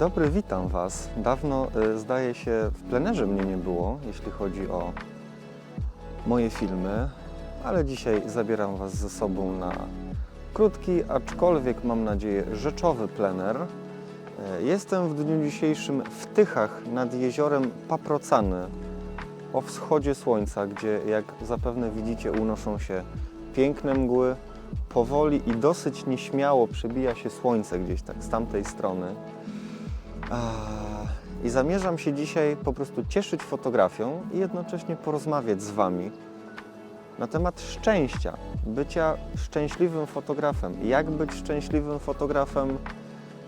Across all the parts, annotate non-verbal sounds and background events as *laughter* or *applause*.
dobry, witam Was. Dawno, y, zdaje się, w plenerze mnie nie było, jeśli chodzi o moje filmy, ale dzisiaj zabieram Was ze sobą na krótki, aczkolwiek mam nadzieję rzeczowy plener. Y, Jestem w dniu dzisiejszym w Tychach nad jeziorem Paprocany o wschodzie słońca, gdzie jak zapewne widzicie unoszą się piękne mgły, powoli i dosyć nieśmiało przebija się słońce gdzieś tak z tamtej strony. I zamierzam się dzisiaj po prostu cieszyć fotografią i jednocześnie porozmawiać z Wami na temat szczęścia, bycia szczęśliwym fotografem. Jak być szczęśliwym fotografem,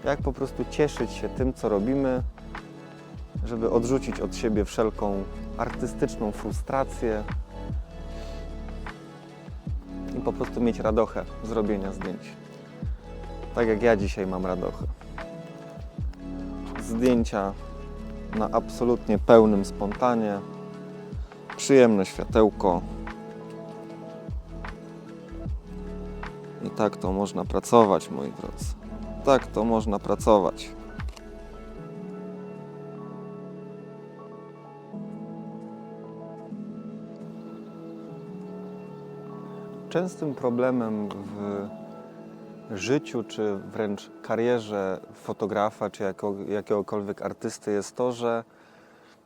jak po prostu cieszyć się tym, co robimy, żeby odrzucić od siebie wszelką artystyczną frustrację i po prostu mieć radochę z robienia zdjęć. Tak jak ja dzisiaj mam radochę zdjęcia na absolutnie pełnym spontanie. Przyjemne światełko. I tak to można pracować, moi drodzy. Tak to można pracować. Częstym problemem w życiu, czy wręcz karierze fotografa, czy jako, jakiegokolwiek artysty jest to, że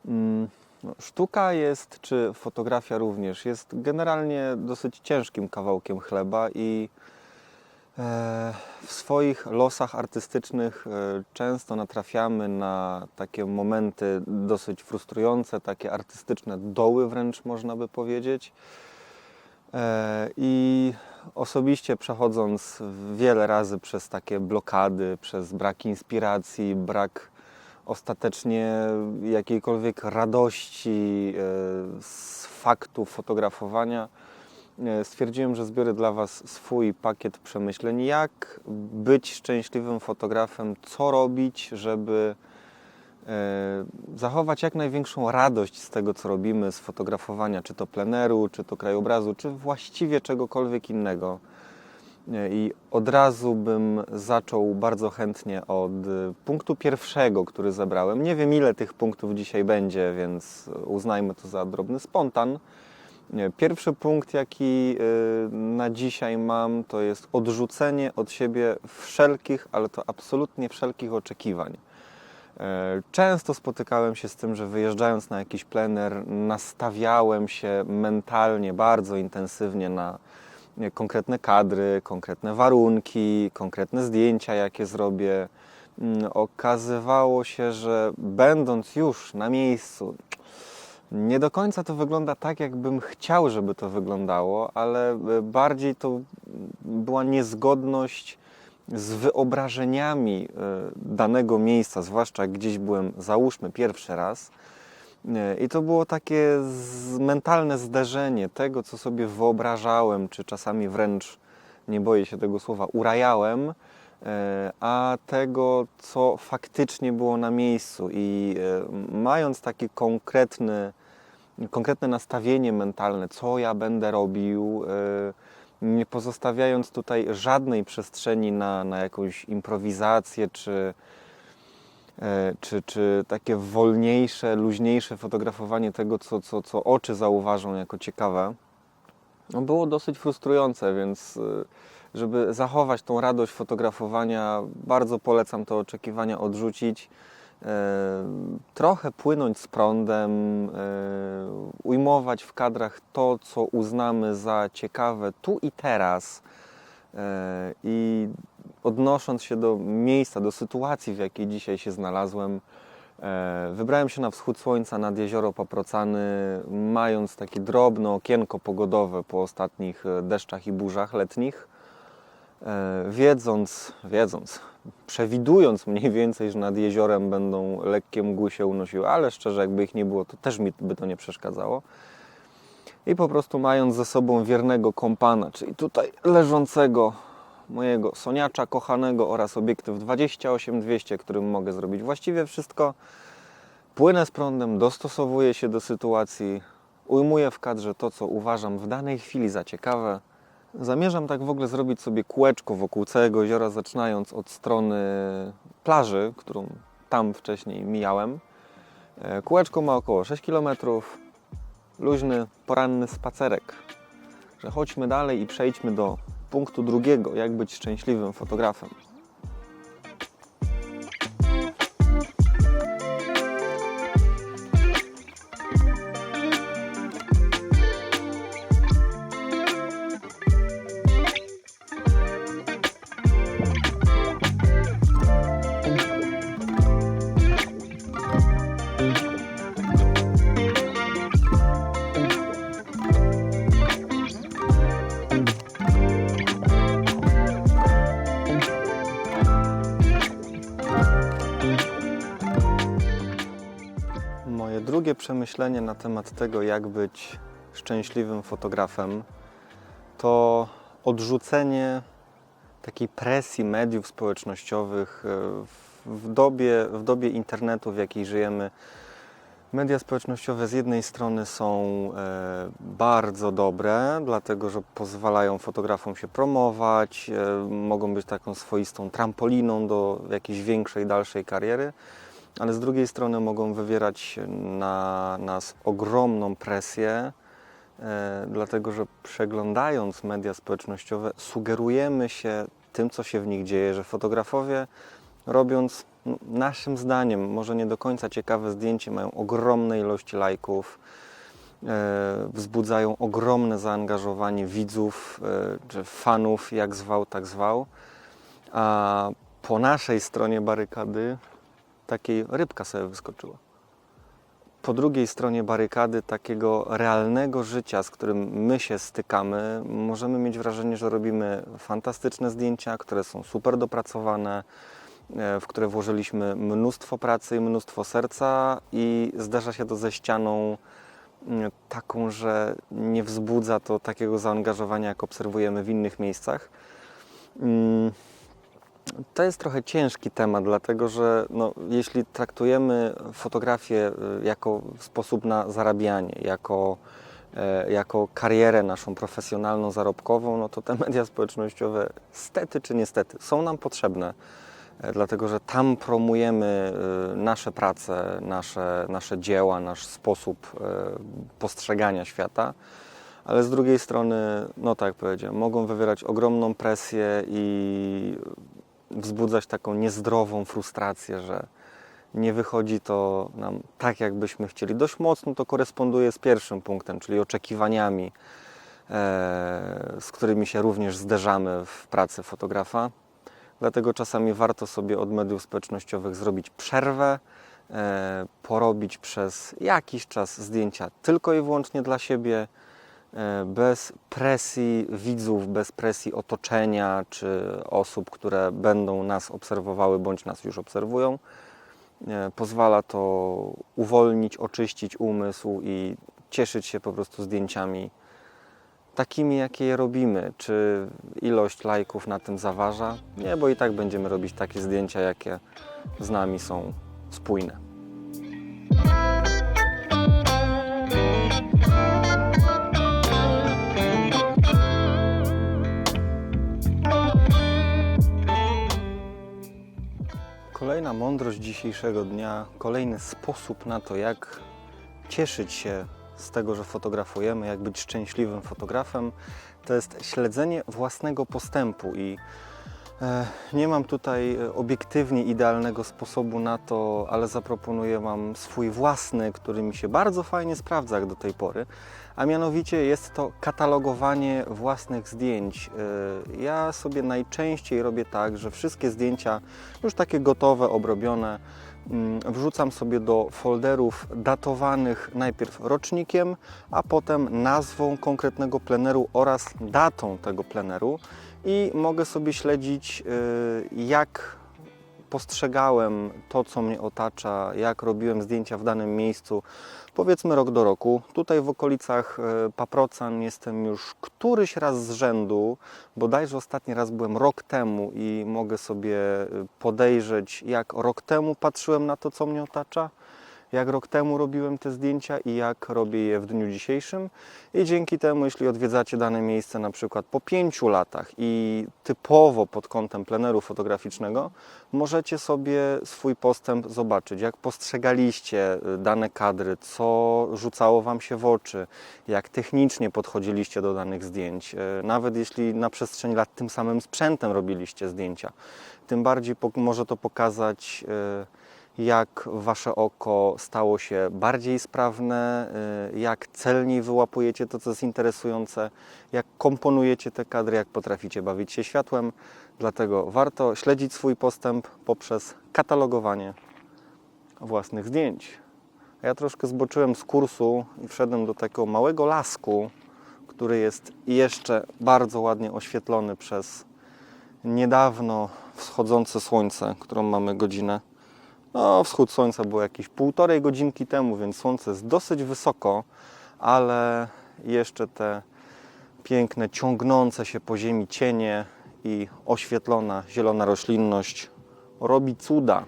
mm, no, sztuka jest, czy fotografia również, jest generalnie dosyć ciężkim kawałkiem chleba i e, w swoich losach artystycznych e, często natrafiamy na takie momenty dosyć frustrujące, takie artystyczne doły wręcz można by powiedzieć. E, I osobiście przechodząc wiele razy przez takie blokady, przez brak inspiracji, brak ostatecznie jakiejkolwiek radości e, z faktu fotografowania, e, stwierdziłem, że zbiorę dla Was swój pakiet przemyśleń, jak być szczęśliwym fotografem, co robić, żeby zachować jak największą radość z tego, co robimy, z fotografowania, czy to pleneru, czy to krajobrazu, czy właściwie czegokolwiek innego. E, I od razu bym zaczął bardzo chętnie od e, punktu pierwszego, który zebrałem. Nie wiem, ile tych punktów dzisiaj będzie, więc uznajmy to za drobny spontan. E, Pierwszy punkt, jaki e, na dzisiaj mam, to jest odrzucenie od siebie wszelkich, ale to absolutnie wszelkich oczekiwań. E, Często spotykałem się z tym, że wyjeżdżając na jakiś plener, nastawiałem się mentalnie bardzo intensywnie na konkretne kadry, konkretne warunki, konkretne zdjęcia, jakie zrobię. Mm, Okazywało się, że będąc już na miejscu, nie do końca to wygląda tak, jakbym chciał, żeby to wyglądało, ale e, bardziej to była niezgodność z wyobrażeniami e, danego miejsca, zwłaszcza gdzieś byłem, załóżmy, pierwszy raz. E, I to było takie mentalne zderzenie tego, co sobie wyobrażałem, czy czasami wręcz, nie boję się tego słowa, urajałem, e, a tego, co faktycznie było na miejscu. I mając taki konkretny, konkretne nastawienie mentalne, co ja będę robił, nie pozostawiając tutaj żadnej przestrzeni na, na jakąś improwizację czy, e, czy, czy takie wolniejsze, luźniejsze fotografowanie tego, co, co, co oczy zauważą jako ciekawe, no było dosyć frustrujące, więc e, żeby zachować tą radość fotografowania, bardzo polecam te oczekiwania odrzucić. E, trochę płynąć z prądem, e, ujmować w kadrach to, co uznamy za ciekawe tu i teraz. E, I odnosząc się do miejsca, do sytuacji, w jakiej dzisiaj się znalazłem, wybrałem się na wschód słońca nad jezioro Paprocany, mając takie drobne okienko pogodowe po ostatnich deszczach i burzach letnich. E, wiedząc, wiedząc, przewidując mniej więcej, że nad jeziorem będą lekkie mgły się unosiły, ale szczerze, jakby ich nie było, to też mi by to nie przeszkadzało. I po prostu mając ze sobą wiernego kompana, czyli tutaj leżącego mojego soniacza kochanego oraz obiektyw 28-200, którym mogę zrobić właściwie wszystko, płynę z prądem, dostosowuję się do sytuacji, ujmuję w kadrze to, co uważam w danej chwili za ciekawe. Zamierzam tak w ogóle zrobić sobie kółeczko wokół całego jeziora, zaczynając od strony plaży, którą tam wcześniej mijałem. E, Kółeczko ma około 6 km. Luźny, poranny spacerek. Że chodźmy dalej i przejdźmy do punktu drugiego, jak być szczęśliwym fotografem. Przemyślenie na temat tego, jak być szczęśliwym fotografem, to odrzucenie takiej presji mediów społecznościowych e, w- w dobie, w dobie internetu, w jakiej żyjemy. Media społecznościowe z jednej strony są e, bardzo dobre, dlatego że pozwalają fotografom się promować, e, mogą być taką swoistą trampoliną do jakiejś większej, dalszej kariery ale z drugiej strony mogą wywierać na nas ogromną presję, e, dlatego że przeglądając media społecznościowe, sugerujemy się tym, co się w nich dzieje, że fotografowie robiąc naszym zdaniem może nie do końca ciekawe zdjęcie, mają ogromne ilości lajków, e, wzbudzają ogromne zaangażowanie widzów e, czy fanów, jak zwał, tak zwał. A po naszej stronie barykady takiej rybka sobie wyskoczyła. Po drugiej stronie barykady takiego realnego życia, z którym my się stykamy, możemy mieć wrażenie, że robimy fantastyczne zdjęcia, które są super dopracowane, e, w które włożyliśmy mnóstwo pracy i mnóstwo serca i zdarza się to ze ścianą mm, taką, że nie wzbudza to takiego zaangażowania, jak obserwujemy w innych miejscach. To jest trochę ciężki temat, dlatego że no, jeśli traktujemy fotografię y, jako sposób na zarabianie, jako, e, jako karierę naszą profesjonalną, zarobkową, no to te *laughs* media społecznościowe, stety czy niestety, są nam potrzebne, e, dlatego że tam promujemy y, nasze prace, nasze, nasze dzieła, nasz sposób e, postrzegania świata. Ale z drugiej strony, no tak jak powiedziałem, mogą wywierać ogromną presję i wzbudzać taką niezdrową frustrację, że nie wychodzi to nam tak, jakbyśmy chcieli. Dość mocno to koresponduje z pierwszym punktem, czyli oczekiwaniami, e, z którymi się również zderzamy w pracy fotografa. Dlatego czasami warto sobie od mediów społecznościowych zrobić przerwę, e, porobić przez jakiś czas zdjęcia tylko i wyłącznie dla siebie, bez presji widzów, bez presji otoczenia czy osób, które będą nas obserwowały bądź nas już obserwują. E, Pozwala to uwolnić, oczyścić umysł i cieszyć się po prostu zdjęciami takimi, jakie je robimy. Czy ilość lajków na tym zaważa? Nie, bo i tak będziemy robić takie zdjęcia, jakie z nami są spójne. Mądrość dzisiejszego dnia, kolejny sposób na to, jak cieszyć się z tego, że fotografujemy, jak być szczęśliwym fotografem, to jest śledzenie własnego postępu i nie mam tutaj e, obiektywnie idealnego sposobu na to, ale zaproponuję Wam swój własny, który mi się bardzo fajnie sprawdza jak do tej pory, a mianowicie jest to katalogowanie własnych zdjęć. E, Ja sobie najczęściej robię tak, że wszystkie zdjęcia już takie gotowe, obrobione, mm, wrzucam sobie do folderów datowanych najpierw rocznikiem, a potem nazwą konkretnego pleneru oraz datą tego pleneru i mogę sobie śledzić, y, jak postrzegałem to, co mnie otacza, jak robiłem zdjęcia w danym miejscu, powiedzmy rok do roku. Tutaj w okolicach y, Paprocan jestem już któryś raz z rzędu, bodajże ostatni raz byłem rok temu i mogę sobie y, podejrzeć, jak rok temu patrzyłem na to, co mnie otacza jak rok temu robiłem te zdjęcia i jak robię je w dniu dzisiejszym. I dzięki temu, jeśli odwiedzacie dane miejsce na przykład po pięciu latach i typowo pod kątem pleneru fotograficznego, możecie sobie swój postęp zobaczyć, jak postrzegaliście y, dane kadry, co rzucało Wam się w oczy, jak technicznie podchodziliście do danych zdjęć. Y, Nawet jeśli na przestrzeni lat tym samym sprzętem robiliście zdjęcia, tym bardziej może to pokazać, y, jak Wasze oko stało się bardziej sprawne, y, jak celniej wyłapujecie to, co jest interesujące, jak komponujecie te kadry, jak potraficie bawić się światłem. Dlatego warto śledzić swój postęp poprzez katalogowanie własnych zdjęć. Ja troszkę zboczyłem z kursu i wszedłem do takiego małego lasku, który jest jeszcze bardzo ładnie oświetlony przez niedawno wschodzące słońce, którą mamy godzinę. No, wschód słońca był jakieś półtorej godzinki temu, więc słońce jest dosyć wysoko, ale jeszcze te piękne, ciągnące się po ziemi cienie i oświetlona zielona roślinność robi cuda.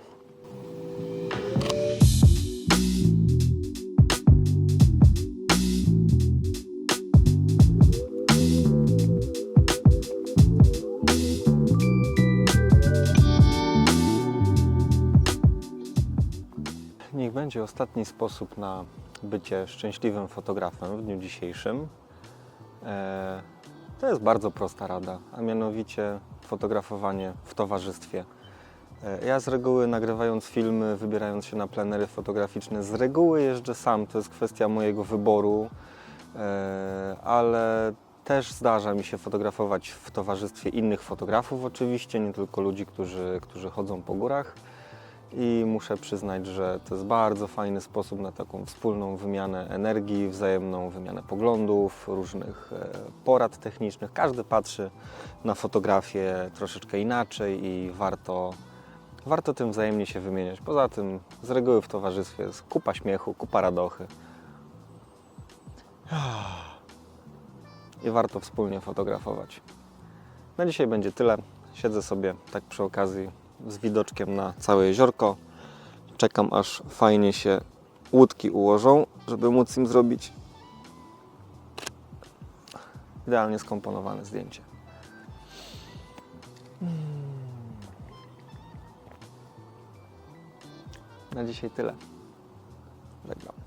Będzie ostatni sposób na bycie szczęśliwym fotografem w dniu dzisiejszym. E, To jest bardzo prosta rada, a mianowicie fotografowanie w towarzystwie. E, Ja z reguły nagrywając filmy, wybierając się na plenery fotograficzne, z reguły jeżdżę sam, to jest kwestia mojego wyboru, e, ale też zdarza mi się fotografować w towarzystwie innych fotografów oczywiście, nie tylko ludzi, którzy, którzy chodzą po górach. I muszę przyznać, że to jest bardzo fajny sposób na taką wspólną wymianę energii, wzajemną wymianę poglądów, różnych e, porad technicznych. Każdy patrzy na fotografię troszeczkę inaczej i warto, warto tym wzajemnie się wymieniać. Poza tym z reguły w towarzystwie jest kupa śmiechu, kupa radochy. I warto wspólnie fotografować. Na dzisiaj będzie tyle. Siedzę sobie tak przy okazji z widoczkiem na całe jeziorko. Czekam aż fajnie się łódki ułożą, żeby móc im zrobić idealnie skomponowane zdjęcie. Na dzisiaj tyle. Żegnam.